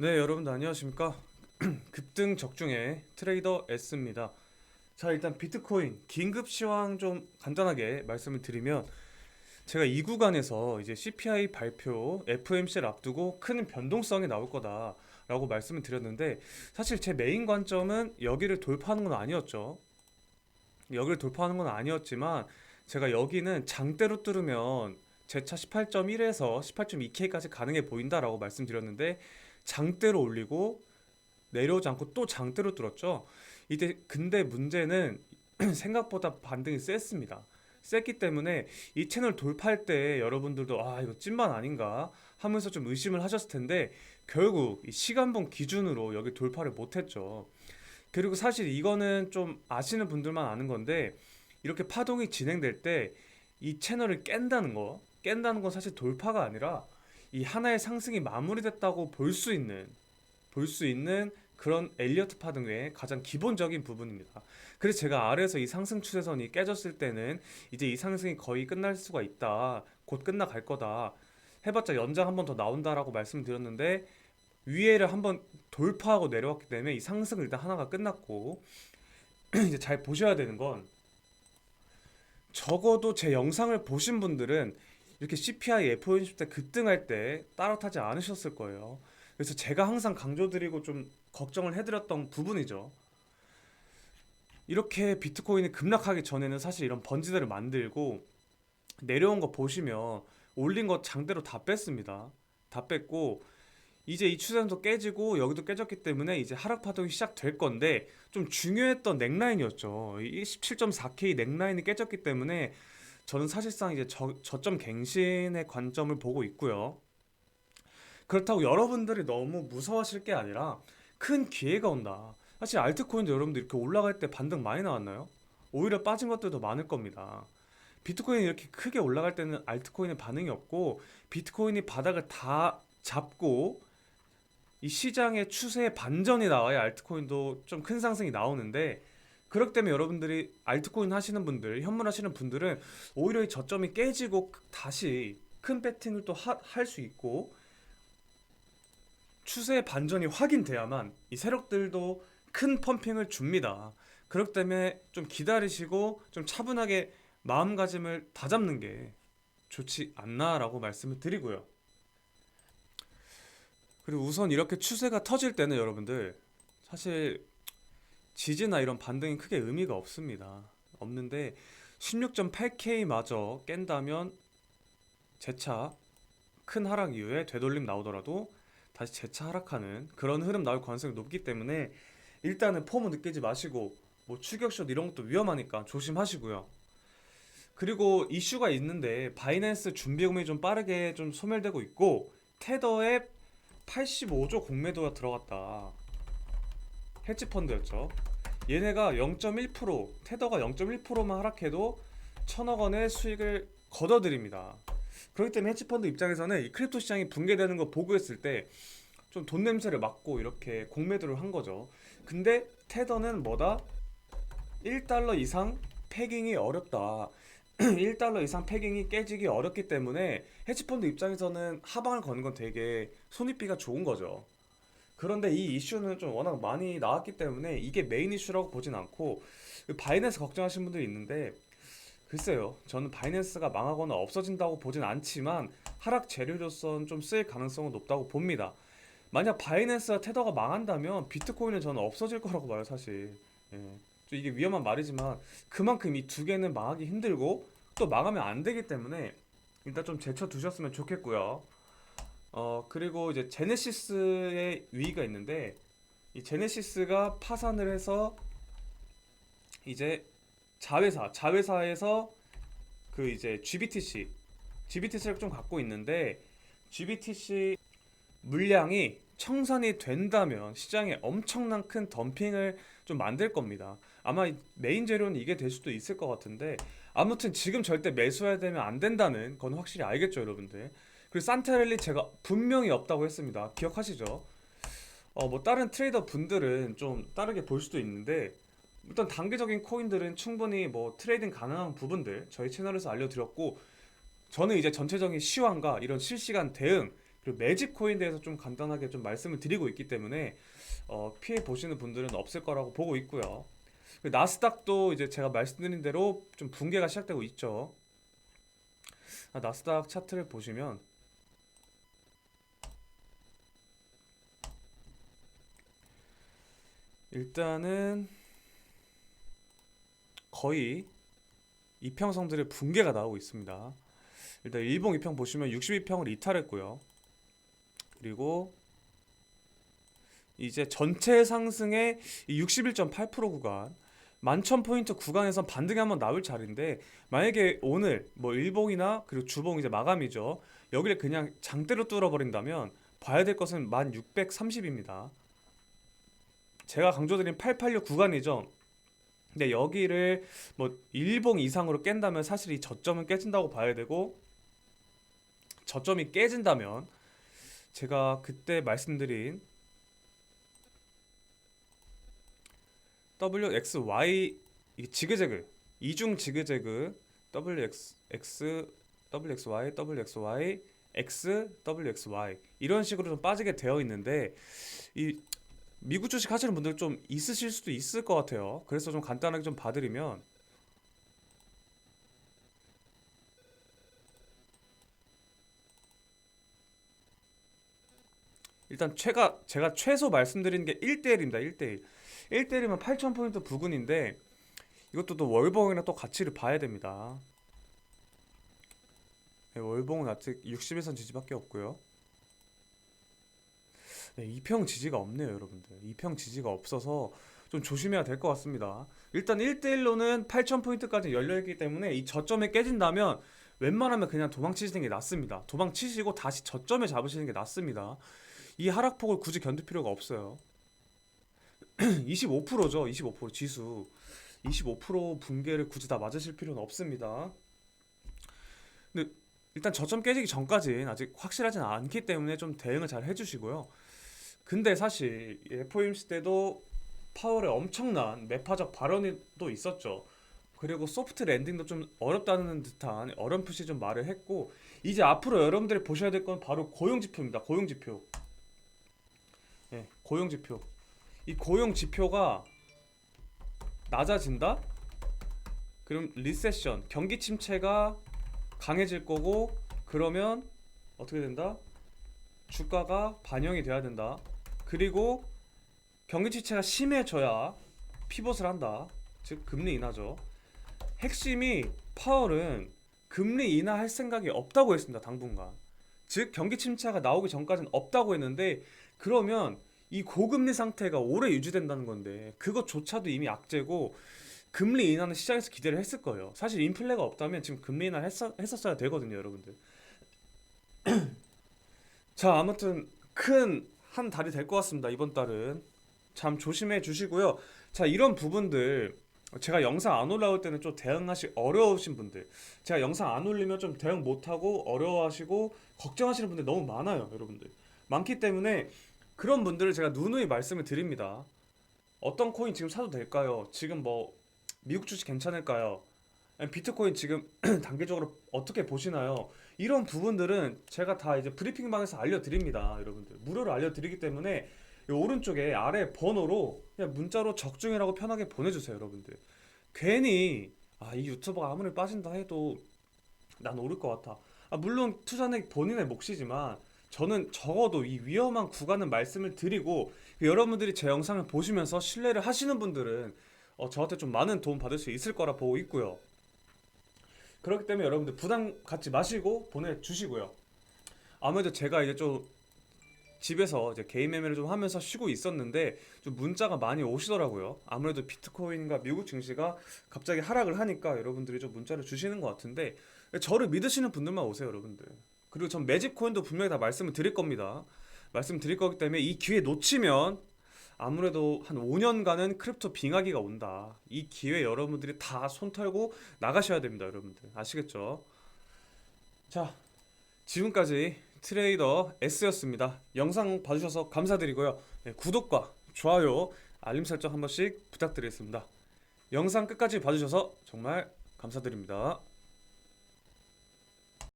네, 여러분들 안녕하십니까? 급등 적중의 트레이더 S입니다. 자, 일단 비트코인 긴급 시황 좀 간단하게 말씀을 드리면 제가 이 구간에서 이제 CPI 발표, FOMC를 앞두고 큰 변동성이 나올 거다라고 말씀을 드렸는데 사실 제 메인 관점은 여기를 돌파하는 건 아니었죠. 여기를 돌파하는 건 아니었지만 제가 여기는 장대로 뚫으면 제차 18.1에서 18.2K까지 가능해 보인다라고 말씀드렸는데 장대로 올리고 내려오지 않고 또 장대로 뚫었죠. 이때 근데 문제는 생각보다 반등이 셌습니다. 셌기 때문에 이 채널 돌파할 때 여러분들도 아 이거 찐만 아닌가 하면서 좀 의심을 하셨을 텐데 결국 이 시간봉 기준으로 여기 돌파를 못했죠. 그리고 사실 이거는 좀 아시는 분들만 아는 건데 이렇게 파동이 진행될 때 이 채널을 깬다는 거 깬다는 건 사실 돌파가 아니라 이 하나의 상승이 마무리됐다고 볼 수 있는 볼 수 있는 그런 엘리어트 파동의 가장 기본적인 부분입니다. 그래서 제가 아래에서 이 상승 추세선이 깨졌을 때는 이제 이 상승이 거의 끝날 수가 있다. 곧 끝나갈 거다. 해봤자 연장 한 번 더 나온다라고 말씀드렸는데 위에를 한번 돌파하고 내려왔기 때문에 이 상승은 일단 하나가 끝났고 이제 잘 보셔야 되는 건 적어도 제 영상을 보신 분들은 이렇게 CPI FOMC 때 급등할 때 따라타지 않으셨을 거예요. 그래서 제가 항상 강조드리고 좀 걱정을 해드렸던 부분이죠. 이렇게 비트코인이 급락하기 전에는 사실 이런 번지들을 만들고 내려온 거 보시면 올린 거 장대로 다 뺐습니다. 다 뺐고 이제 이 추세선도 깨지고 여기도 깨졌기 때문에 이제 하락 파동이 시작될 건데 좀 중요했던 넥라인이었죠. 이 17.4K 넥라인이 깨졌기 때문에 저는 사실상 이제 저, 저점 갱신의 관점을 보고 있고요. 그렇다고 여러분들이 너무 무서워하실 게 아니라 큰 기회가 온다. 사실 알트코인도 여러분들 이렇게 올라갈 때 반등 많이 나왔나요? 오히려 빠진 것들도 많을 겁니다. 비트코인이 이렇게 크게 올라갈 때는 알트코인의 반응이 없고 비트코인이 바닥을 다 잡고 이 시장의 추세의 반전이 나와야 알트코인도 좀 큰 상승이 나오는데 그렇기 때문에 여러분들이 알트코인 하시는 분들, 현물 하시는 분들은 오히려 이 저점이 깨지고 다시 큰 배팅을 또 할 수 있고 추세의 반전이 확인돼야만 이 세력들도 큰 펌핑을 줍니다. 그렇기 때문에 좀 기다리시고 좀 차분하게 마음가짐을 다잡는 게 좋지 않나라고 말씀을 드리고요. 그리고 우선 이렇게 추세가 터질 때는 여러분들 사실 지지나 이런 반등이 크게 의미가 없습니다. 없는데 16.8K마저 깬다면 재차 큰 하락 이후에 되돌림 나오더라도 다시 재차 하락하는 그런 흐름 나올 가능성이 높기 때문에 일단은 폼을 느끼지 마시고 뭐 추격샷 이런 것도 위험하니까 조심하시고요. 그리고 이슈가 있는데 바이낸스 준비금이 좀 빠르게 좀 소멸되고 있고 테더에 85조 공매도가 들어갔다. 헤지 펀드였죠. 얘네가 0.1% 테더가 0.1%만 하락해도 천억 원의 수익을 걷어들입니다. 그렇기 때문에 헤지펀드 입장에서는 이 크립토 시장이 붕괴되는 거 보고했을 때 좀 돈 냄새를 맡고 이렇게 공매도를 한 거죠. 근데 테더는 뭐다? 1달러 이상 패깅이 어렵다. 1달러 이상 패깅이 깨지기 어렵기 때문에 헤지펀드 입장에서는 하방을 거는 건 되게 손익비가 좋은 거죠. 그런데 이 이슈는 좀 워낙 많이 나왔기 때문에 이게 메인 이슈라고 보진 않고 바이낸스 걱정하시는 분들이 있는데 글쎄요. 저는 바이낸스가 망하거나 없어진다고 보진 않지만 하락 재료로서는 좀 쓰일 가능성은 높다고 봅니다. 만약 바이낸스와 테더가 망한다면 비트코인은 저는 없어질 거라고 봐요, 사실. 예. 좀 이게 위험한 말이지만 그만큼 이 두 개는 망하기 힘들고 또 망하면 안 되기 때문에 일단 좀 제쳐 두셨으면 좋겠고요. 어, 그리고 이제 제네시스의 위기가 있는데 이 제네시스가 파산을 해서 이제 자회사, 자회사에서 그 이제 GBTC, GBTC를 좀 갖고 있는데 GBTC 물량이 청산이 된다면 시장에 엄청난 큰 덤핑을 좀 만들 겁니다. 아마 이 메인 재료는 이게 될 수도 있을 것 같은데 아무튼 지금 절대 매수해야 되면 안 된다는 건 확실히 알겠죠, 여러분들. 그리고 산타랠리 제가 분명히 없다고 했습니다. 기억하시죠? 어, 뭐 다른 트레이더 분들은 좀 다르게 볼 수도 있는데 일단 단기적인 코인들은 충분히 뭐 트레이딩 가능한 부분들 저희 채널에서 알려드렸고 저는 이제 전체적인 시황과 이런 실시간 대응 그리고 매직 코인 대해서 좀 간단하게 좀 말씀을 드리고 있기 때문에 어, 피해 보시는 분들은 없을 거라고 보고 있고요. 그 나스닥도 이제 제가 말씀드린 대로 좀 붕괴가 시작되고 있죠. 아, 나스닥 차트를 보시면 일단은 거의 이평선들의 붕괴가 나오고 있습니다. 일단 일봉 이평 보시면 62평을 이탈했고요. 그리고 이제 전체 상승의 61.8% 구간 11,000포인트 구간에선 반등이 한번 나올 자리인데 만약에 오늘 뭐 일봉이나 그리고 주봉 이제 마감이죠. 여기를 그냥 장대로 뚫어버린다면 봐야 될 것은 1630입니다. 제가 강조드린 886 구간이죠. 근데 여기를 뭐 일봉 이상으로 깬다면 사실 이 저점은 깨진다고 봐야 되고 저점이 깨진다면 제가 그때 말씀드린 WXY 지그재그 이중 지그재그 WX WXY WXY X WXY 이런 식으로 좀 빠지게 되어 있는데 이 미국 주식 하시는 분들 좀 있으실 수도 있을 것 같아요. 그래서 좀 간단하게 좀 봐드리면 일단 최가 제가 최소 말씀드리는 게 1대1입니다. 1대1. 1대1이면 8,000포인트 부근인데 이것도 또 월봉이랑 또 가치를 봐야 됩니다. 네, 월봉은 아직 60일선 지지밖에 없고요. 네, 이평 지지가 없네요, 여러분들. 이평 지지가 없어서 좀 조심해야 될 것 같습니다. 일단 1대1로는 8,000포인트까지 열려있기 때문에 이 저점에 깨진다면 웬만하면 그냥 도망치시는 게 낫습니다. 도망치시고 다시 저점에 잡으시는 게 낫습니다. 이 하락폭을 굳이 견딜 필요가 없어요. 25%죠. 25% 지수. 25% 붕괴를 굳이 다 맞으실 필요는 없습니다. 근데 일단 저점 깨지기 전까지는 아직 확실하진 않기 때문에 좀 대응을 잘 해주시고요. 근데 사실 이 FOMC 때도 파월의 엄청난 매파적 발언이 또 있었죠. 그리고 소프트 랜딩도 좀 어렵다는 듯한 어렴풋이 좀 말을 했고 이제 앞으로 여러분들이 보셔야 될 건 바로 고용 지표입니다. 고용 지표. 예, 고용 지표. 이 고용 지표가 낮아진다? 그럼 리세션, 경기 침체가 강해질 거고 그러면 어떻게 된다? 주가가 반영이 돼야 된다. 그리고 경기 침체가 심해져야 피벗을 한다. 즉 금리 인하죠. 핵심이 파월은 금리 인하할 생각이 없다고 했습니다. 당분간. 즉 경기 침체가 나오기 전까지는 없다고 했는데 그러면 이 고금리 상태가 오래 유지된다는 건데 그것조차도 이미 악재고 금리 인하는 시장에서 기대를 했을 거예요. 사실 인플레가 없다면 지금 금리 인하 했었, 했었어야 되거든요, 여러분들. 자, 아무튼 큰 한 달이 될 것 같습니다. 이번 달은 참 조심해 주시고요. 자, 이런 부분들 제가 영상 안 올라올 때는 좀 대응하시 어려우신 분들, 제가 영상 안 올리면 좀 대응 못하고 어려워하시고 걱정하시는 분들 너무 많아요, 여러분들. 많기 때문에 그런 분들을 제가 누누이 말씀을 드립니다. 어떤 코인 지금 사도 될까요? 지금 뭐 미국 주식 괜찮을까요? 비트코인 지금 단기적으로 어떻게 보시나요? 이런 부분들은 제가 다 이제 브리핑방에서 알려드립니다, 여러분들. 무료로 알려드리기 때문에 이 오른쪽에 아래 번호로 그냥 문자로 적중이라고 편하게 보내주세요, 여러분들. 괜히 아, 이 유튜버가 아무리 빠진다 해도 난 오를 것 같아. 아, 물론 투자는 본인의 몫이지만 저는 적어도 이 위험한 구간은 말씀을 드리고 여러분들이 제 영상을 보시면서 신뢰를 하시는 분들은 어, 저한테 좀 많은 도움 받을 수 있을 거라 보고 있고요. 그렇기 때문에 여러분들 부담 갖지 마시고 보내주시고요. 아무래도 제가 이제 좀 집에서 이제 개인 매매를 좀 하면서 쉬고 있었는데 좀 문자가 많이 오시더라고요. 아무래도 비트코인과 미국 증시가 갑자기 하락을 하니까 여러분들이 좀 문자를 주시는 것 같은데 저를 믿으시는 분들만 오세요, 여러분들. 그리고 전 매집 코인도 분명히 다 말씀을 드릴 겁니다. 말씀 드릴 거기 때문에 이 기회 놓치면 아무래도 한 5년간은 크립토 빙하기가 온다. 이 기회 여러분들이 다 손 털고 나가셔야 됩니다, 여러분들. 아시겠죠? 자, 지금까지 트레이더 S였습니다. 영상 봐주셔서 감사드리고요. 네, 구독과 좋아요, 알림 설정 한 번씩 부탁드리겠습니다. 영상 끝까지 봐주셔서 정말 감사드립니다.